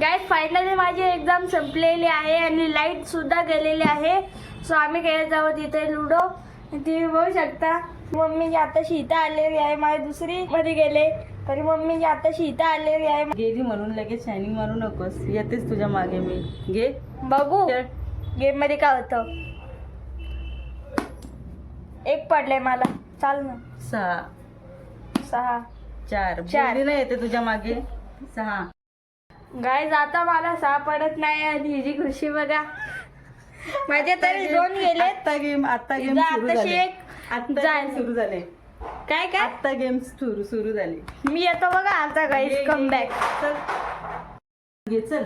Guys finally माझी exam संपलेली आहे आणि लाइट सुद्धा गेलेली आहे. सो आम्ही खेळत आहोत तिथे लुडो तुम्ही बघू शकता मम्मी आता शीता आलेली आहे माझी दुसरी मध्ये गेले. तरी मम्मी आता शीता आलेली आहे. गेली म्हणून लगेच शायनिंग मारू नकोस. येतेच तुझ्या मागे मी. घे. बघू. गेममध्ये काय होतं? एक पडलंय मला. चाल ना. सहा. सहा. चार. चार. येते तुझ्या मागे. सहा. गाईज आता मला सहा पडत नाही आणि हिची खुशी बघा. माझे तरी दोन गेले आता गेम आता गेम सुरू झाले. एक आता game सुरू झाले. काय काय? आता गेम सुरू सुरू झाले. मी येतो बघा आता ये, गाईज कम बॅक चल. घे चल.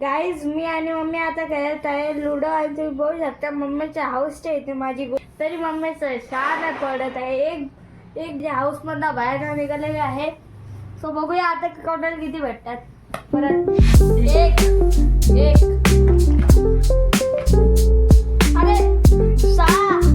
गाईज मी आणि मम्मी आता खेळत आहे लुडो आणि तुम्ही बघू शकता. मम्मीच्या हाऊसच्या इथे माझी गो तरी मम्मीचं शान पडत आहे. एक एक जे हाऊस मधनं बाहेर निघालेले आहे सो बघूया आता कोणाला किती भेटतात. परत एक एक. अरे सहा.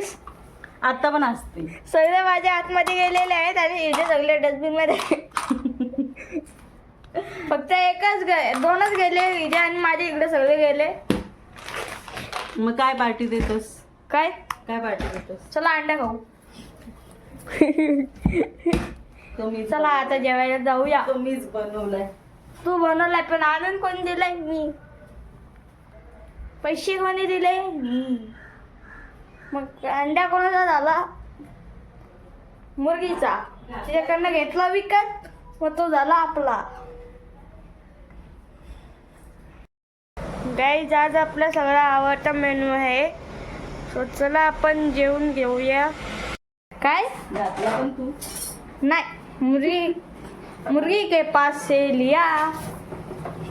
भासत होतीस आता पण असते सगळे माझ्या आतमध्ये गेलेले आहेत आणि इथे सगळे डस्टबिनमध्ये. फक्त एकच गे दोनच गेले इथे आणि माझे इकडे सगळे गेले. मग काय पार्टी देतोस? काय? काय पार्टी देतोस? चला अंडा खाऊ. तुम्ही चला आता जेवायला जाऊया. तुम्हीच बनवलाय. तू बनवलाय पण आनंद कोणी दिलाय? मी. पैसे कोणी दिले? मी. मग अंडा कोणाचा झाला? मुर्गीचा. तिच्याकडनं घेतला विकत मग तो झाला आपला. गाईज आज आपला सगळा आवडता मेनू आहे. सो चला आपण जेवून घेऊया. काय? नहीं मुर्गी मुर्गी के पास से लिया.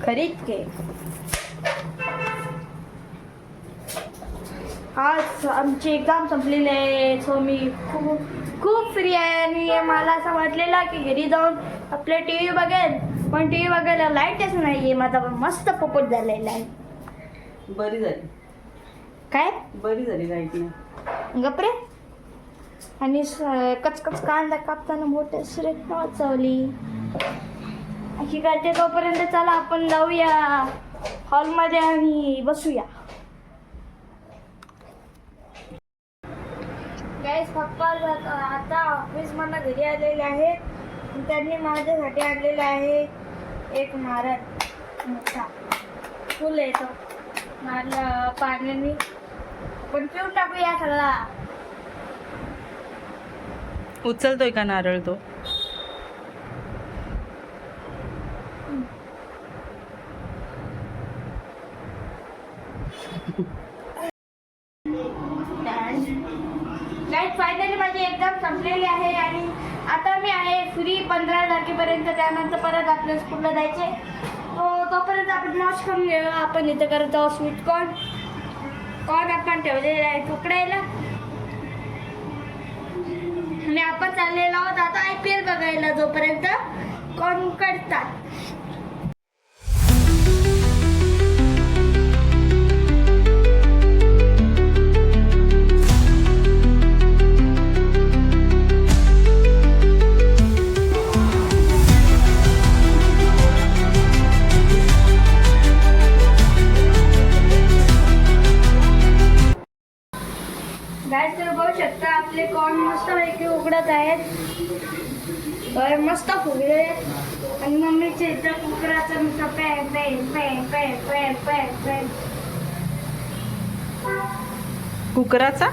खरीद के. आज आमची एक्झाम संपलेली आहे सो मी खूप खूप फ्री आहे आणि मला असं वाटलेलं की घरी जाऊन आपले टी व्ही बघेल पण टी व्ही बघायला लाईटच नाही आहे माझा मस्त पोपट झालेला आहे. बरी झाली. काय? बरी झाली लाइट नाही गपरे आणि स- कचकच कांदा कापताना मोठ्या सुरेख वाचवली. अशी करते तोपर्यंत चला आपण जाऊया. हॉलमध्ये आणि बसूया गाईस पप्पा जात- आता ऑफिस मधनं घरी आलेले आहेत. त्यांनी माझ्यासाठी आणलेला आहे एक नारळ मोठा. फुल येतो नारळ पाण्याने. पण पिऊन टाकूया सगळा. उचलतोय का नारळ तो गाईड फायनली माझी एक्झाम संपलेली आहे आणि आता मी आहे फ्री पंधरा तारखेपर्यंत त्यानंतर परत आपल्या स्कूलला जायचे तोपर्यंत आपण मॉश करून घेऊ आपण इथं करत आहोत स्वीट कॉर्न कॉर्न आपण ठेवलेला आहे तुकडायला. आणि आपण चाललेलो आहोत आता आय पी एल बघायला जोपर्यंत. कॉर्न काढतात मस्त फुगले. आणि मम्मीचे इथं कुकराचं नुसतं पॅ पॅ पॅ पॅ पॅ पॅ पॅ. कुकराचा?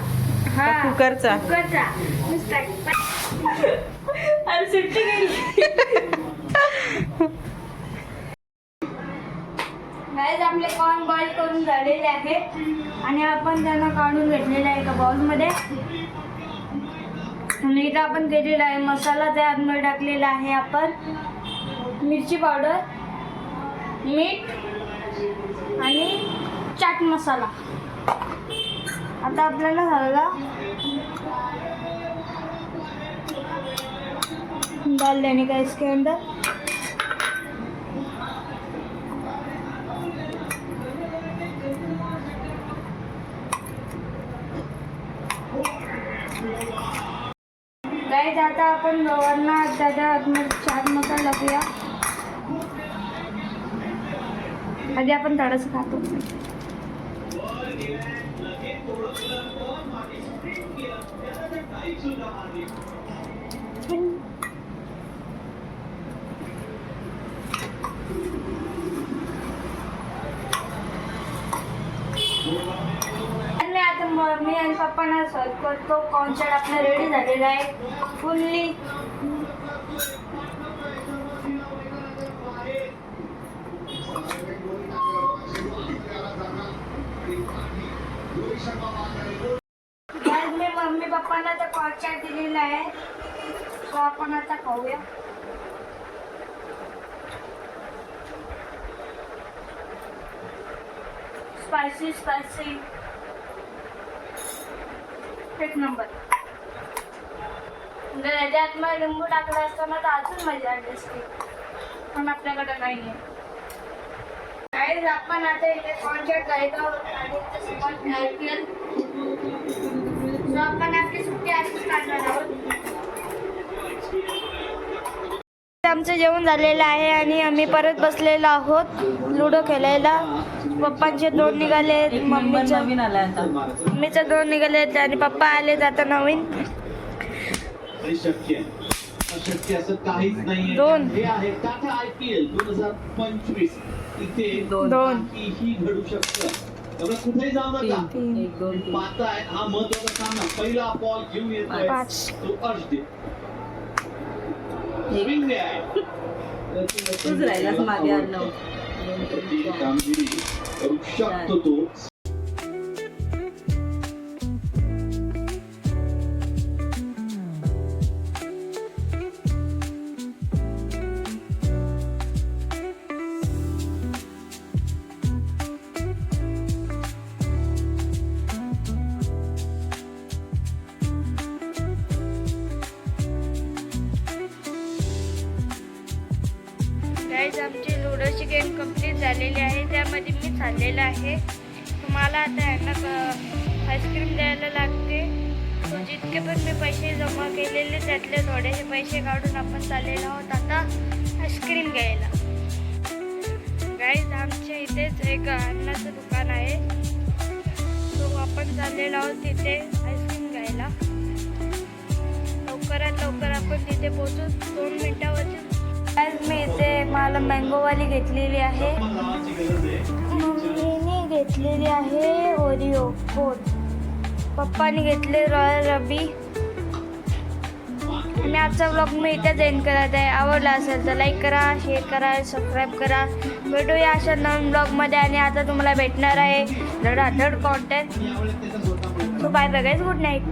हा कुकरचा? कुकरचा. नुसता सुट्टी गेली. गाईज आपले कॉर्न बॉईल करून झालेले आहेत. आणि आपण त्यांना काढून घेतलेले आहे एका बाउलमध्ये मीठ आपण केलेलं आहे. मसाला त्यामध्ये टाकलेला आहे आपण. मिरची पावडर मीठ आणि चाट मसाला. आता आपल्याला हळदा डाल देने का इसके अंदर गाईज आता आपण दोघांना त्याच्या आतमध्ये चाट मसाला टाकूया. आधी आपण थोडंसं खातो. आणि मम्मी मी आणि पप्पांना सर्व करतो. कॉन्सर्ट आपला रेडी झालेला आहे. फुल्ली आज मी मम्मी पप्पांना तर कॉन्सर्ट दिलेला आहे. तो आपण आता खाऊया स्पायसी स्पायसी एक नंबर. जर याच्यात मग लिंबू टाकला असता ना तर अजून मजा आली असती. पण आपल्याकडे नाही आहे काहीच आपण आता इथे कॉन्सर्ट जायचं आहोत आणि आपण आपली सुट्टी आधीच काढणार आहोत. आमचं जेवण झालेलं आहे आणि आम्ही परत बसलेलो आहोत लुडो खेळायला. पप्पांचे दोन निघाले मम्मीचं. आता मम्मीचे दोन निघाले आणि पप्पा आले आता नवीन. शक्य आहे अशक्य असं काहीच नाहीये. दोन. हे आहे टाटा आय पी एल दोन हजार पंचवीस. इथे दोन. दोन. काहीही घडू शकतं. त्यामुळे कुठेही जाऊ नका. पाहताय हा महत्त्वाचा सामना. पहिला बॉल घेऊन येतोय. पाच. तो. कामगिरी শক্ত তো आमची गेम कंप्लीट झालेली आहे. त्यामध्ये मी चाललेलं आहे. तुम्हाला आता यांना आईस्क्रीम द्यायला लागते. जितके पण मी पैसे जमा केलेले त्यातले थोडेसे पैसे काढून आपण चाललेलो आहोत. आता आईस्क्रीम घ्यायला. गाईज आमच्या इथेच एक अन्नाचं दुकान आहे. तो आपण चाललेलो आहोत तिथे आईस्क्रीम घ्यायला. लवकरात लवकर आपण तिथे पोहोचू. दोन मिनिटावरती. आज मी मला मँगोवाली घेतलेली आहे. लावायची मम्मीने घेतलेली आहे ओरिओ कोट पप्पाने घेतले रॉयल रबी आणि आजचा ब्लॉग मी इथेच एंड करत आहे. आवडला असेल तर लाईक करा शेअर करा सबस्क्राईब करा. भेटूया अशा नवीन ब्लॉगमध्ये आणि आता तुम्हाला भेटणार आहे धडाधड कॉन्टेंट सो बाय बघायच गुड नाईट